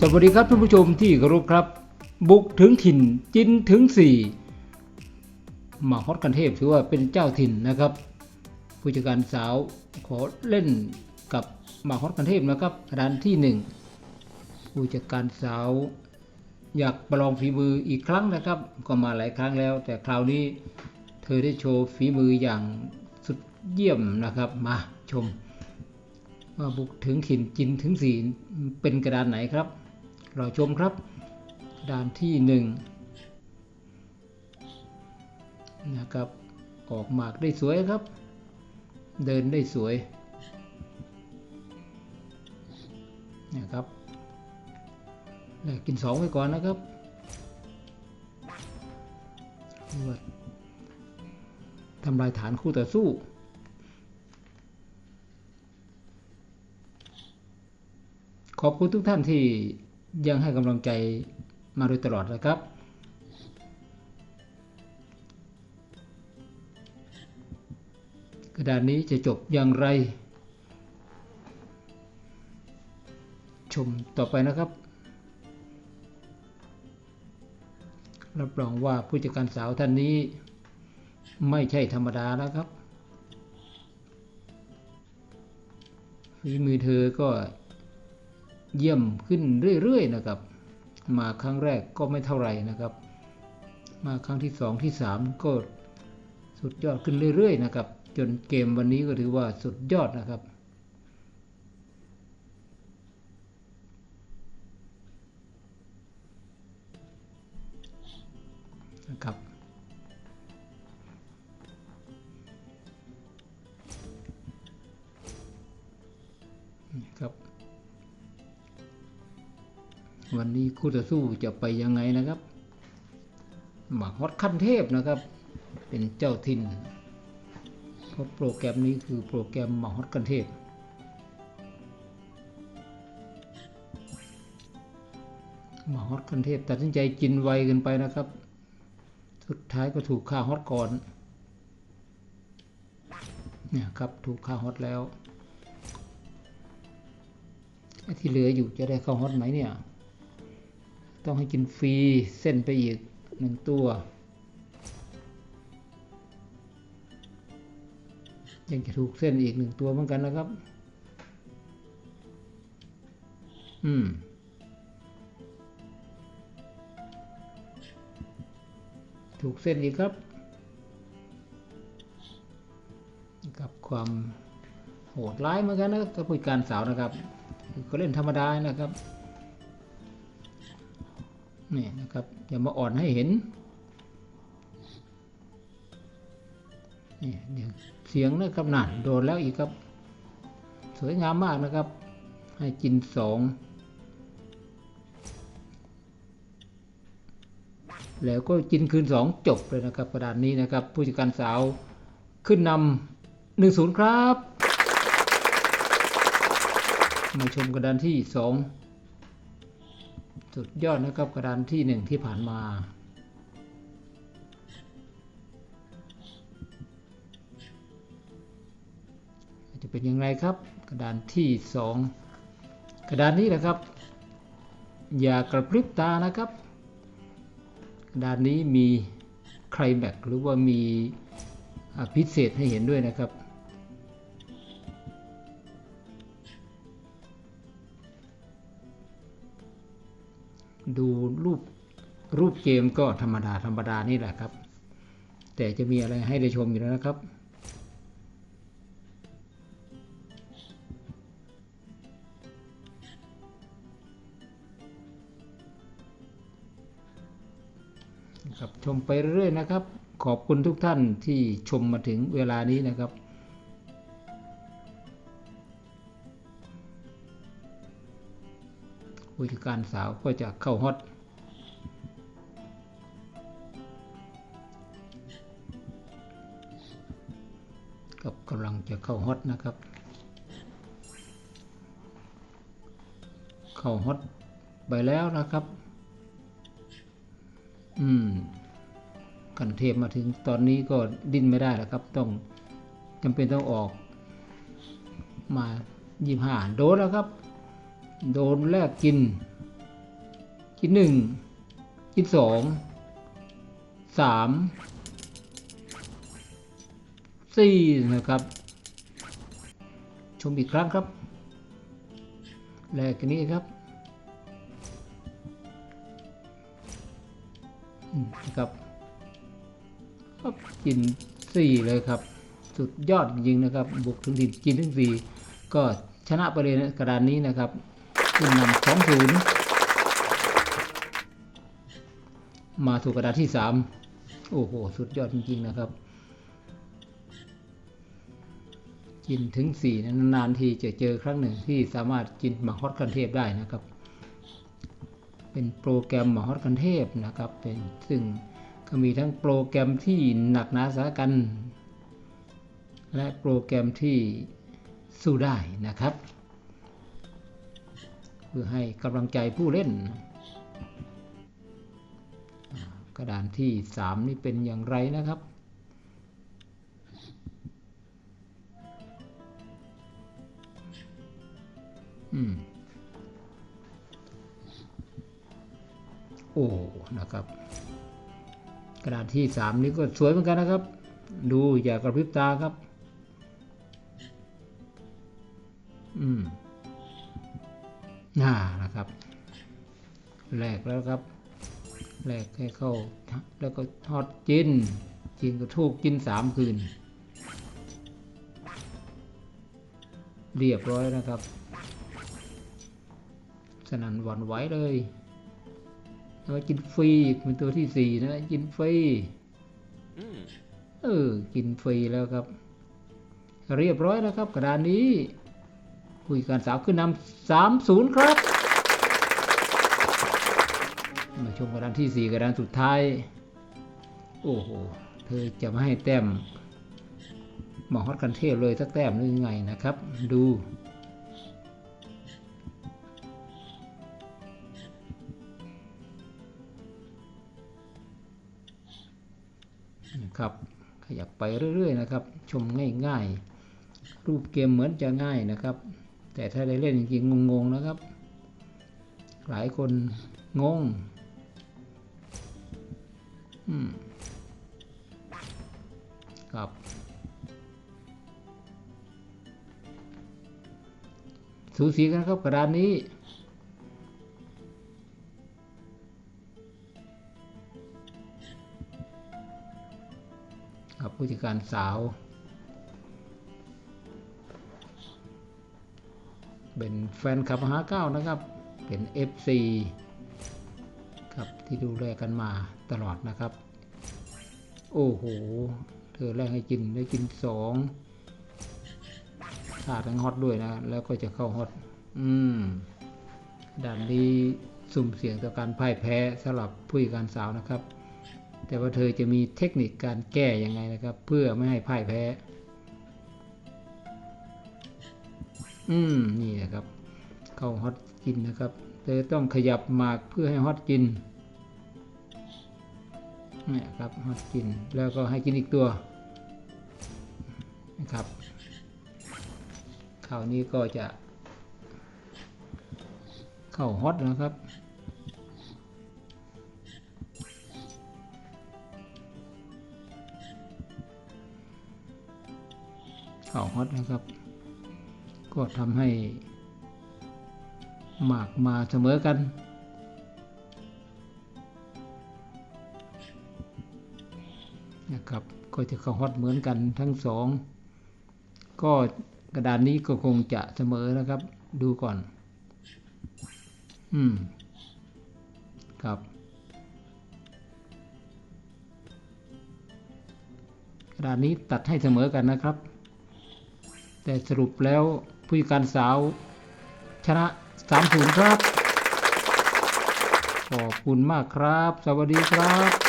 สวัสดีครับท่านผู้ชมที่เคารพครับ บุกถึงถิ่นจินถึงสี่หมาฮอตกันเทพถือว่าเป็นเจ้าถิ่นนะครับ ผู้จัดการสาวขอเล่นกับหมาฮอตกันเทพนะครับร้านที่หนึ่งผู้จัดการสาวอยากประลองฝีมืออีกครั้งนะครับ ก็มาหลายครั้งแล้ว แต่คราวนี้เธอได้โชว์ฝีมืออย่างสุดเยี่ยมนะครับมาชมว่าบุกถึงถิ่นจินถึงสีเป็นกระดานไหนครับ เราชมครับกระดานที่หนึ่งนะครับออกหมากได้สวยครับ เดินได้สวยนะครับแลกกินสองไว้ก่อนนะครับทำลายฐานคู่ต่อสู้ขอบคุณทุกท่านที่ ยังให้กำลังใจมาโดยตลอดนะครับ กระดานนี้จะจบอย่างไร ชมต่อไปนะครับรับรองว่าผู้จัดการสาวท่านนี้ไม่ใช่ธรรมดาแล้วครับฝีมือเธอก็ เยี่ยมขึ้นเรื่อยๆนะครับ มาครั้งแรกก็ไม่เท่าไหร่นะครับ มาครั้งที่สองที่สามก็สุดยอดขึ้นเรื่อยๆนะครับ จนเกมวันนี้ก็ถือว่าสุดยอดนะครับนะครับ วันนี้คู่ต่อสู้จะไปยังไงนะครับหมากฮอตขั้นเทพนะครับ เป็นเจ้าถิ่นเพราะโปรแกรมนี้คือโปรแกรมหมากฮอตขั้นเทพหมาฮอตขั้นเทพตัดสินใจกินไวเกินไปนะครับ สุดท้ายก็ถูกฆ่าฮอตก่อนเนี่ยครับถูกฆ่าฮอตแล้วที่เหลืออยู่จะได้เข้าฮอตไหมเนี่ย ต้องให้กินฟรีเส้นไปอีกหนึ่งตัว ยังจะถูกเส้นอีกหนึ่งตัวเหมือนกันนะครับ อืมถูกเส้นอีกครับ กับความโหดร้ายเหมือนกันนะกับผู้จัดการสาวนะครับก็เล่นธรรมดานะครับ นี่นะครับอย่ามาอ่อนให้เห็นนี่เดี๋ยวเสียงนะครับนั่นโดนแล้วอีกครับ สวยงามมากนะครับ ให้กินสองแล้วก็กินคืนสองจบเลยนะครับกระดานนี้นะครับ ผู้จัดการสาวขึ้นนำหนึ่งศูนย์ครับ มาชมกระดานที่สอง สุดยอดนะครับกระดานที่หนึ่งที่ผ่านมาจะเป็นยังไงครับ กระดานที่สองกระดานนี้นะครับ อย่ากระพริบตานะครับ กระดานนี้มีใครแม็กหรือว่ามีพิเศษให้เห็นด้วยนะครับ ดูรูปรูปเกมก็ธรรมดาธรรมดานี่แหละครับ แต่จะมีอะไรให้ได้ชมอยู่แล้วนะครับ ครับชมไปเรื่อยๆนะครับ ขอบคุณทุกท่านที่ชมมาถึงเวลานี้นะครับ ผู้จัดการสาวก็จะเข้าฮอตกับกำลังจะเข้าฮอตนะครับ เข้าฮอตไปแล้วนะครับ อืมกันเทพมาถึงตอนนี้ก็ดิ้นไม่ได้แล้วครับ ต้องจำเป็นต้องออกมายี่ห้าโดนแล้วครับ โดนแลกกิน กินหนึ่งกินสองสามสี่นะครับ ชมอีกครั้งครับแรกกันนี้ครับนะครับครับกินสี่เลยครับ สุดยอดจริงๆนะครับ บุกถึงถิ่นกินถึงสี่ก็ชนะไปเลยนะกระดานนี้นะครับ ขึ้นนำสองศูนย์มาสู่กระดานที่สามโอ้โห สุดยอดจริง ๆ นะครับกินถึงสี่นานๆทีจะเจอครั้งหนึ่งที่สามารถกินหมาฮอตคันเทพได้นะครับ เป็นโปรแกรมหมาฮอตคันเทพนะครับเป็นซึ่งก็มีทั้งโปรแกรมที่หนักหนาสากัน และโปรแกรมที่สู้ได้นะครับ เพื่อให้กำลังใจผู้เล่น กระดานที่ 3 นี่เป็นอย่างไรนะครับอืมโอ้ นะครับ กระดาษที่สามนี้ก็สวยเหมือนกันนะครับ ดูอย่ากระพริบตาครับ อืม น่านะครับแลกแล้วครับแลกให้เข้าแล้วก็ทอดจินจินก็ทูกกินสามคืน เรียบร้อยนะครับ สนั่นหวั่นไหวเลยแล้วก็กินฟรีอีกเป็นตัวที่สี่นะกินฟรี Mm. เออกินฟรีแล้วครับ เรียบร้อยแล้วครับกระดานนี้ ผู้จัดการสาวขึ้นนำสามศูนย์ครับ มาชมกระดานที่สี่กระดานสุดท้าย โอ้โห เธอจะไม่ให้แต้มหมอฮอตกันเทพเลยสักแต้มหรือยังไงนะครับ ดูนะครับขยับไปเรื่อย ๆ นะครับ ชมง่าย ๆ รูปเกมเหมือนจะง่ายนะครับ แต่ถ้าได้เล่นจริงงงๆนะครับ หลายคนงงครับสูสีกันครับกระดานนี้ครับผู้จัดการสาว เป็นแฟนคลับหาเก้านะครับ เป็น FC ครับที่ดูแลกันมาตลอดนะครับ โอ้โห เธอแรกให้กินได้กินสองขาดทั้งฮอตด้วยนะ แล้วก็จะเข้าฮอตอืมด่านนี้สุ่มเสี่ยงต่อการพ่ายแพ้สำหรับผู้จัดการสาวนะครับ แต่ว่าเธอจะมีเทคนิคการแก้ยังไงนะครับ เพื่อไม่ให้พ่ายแพ้ อืมนี่นะครับ เข้าฮอตกินนะครับเธอต้องขยับหมากเพื่อให้ฮอตกินนี่ครับฮอตกินแล้วก็ให้กินอีกตัวนะครับคราวนี้ก็จะ เข้าฮอตนะครับเข้าฮอตนะครับ ก็ทำให้หมากมาเสมอกัน นะครับ ก็จะเข้าฮอตเหมือนกันทั้งสอง ก็กระดานนี้ก็คงจะเสมอนะครับ ดูก่อน อืม ครับ กระดานนี้ตัดให้เสมอกันนะครับ แต่สรุปแล้ว ผู้จัดการสาวชนะสามศูนย์ครับ ขอบคุณมากครับ สวัสดีครับ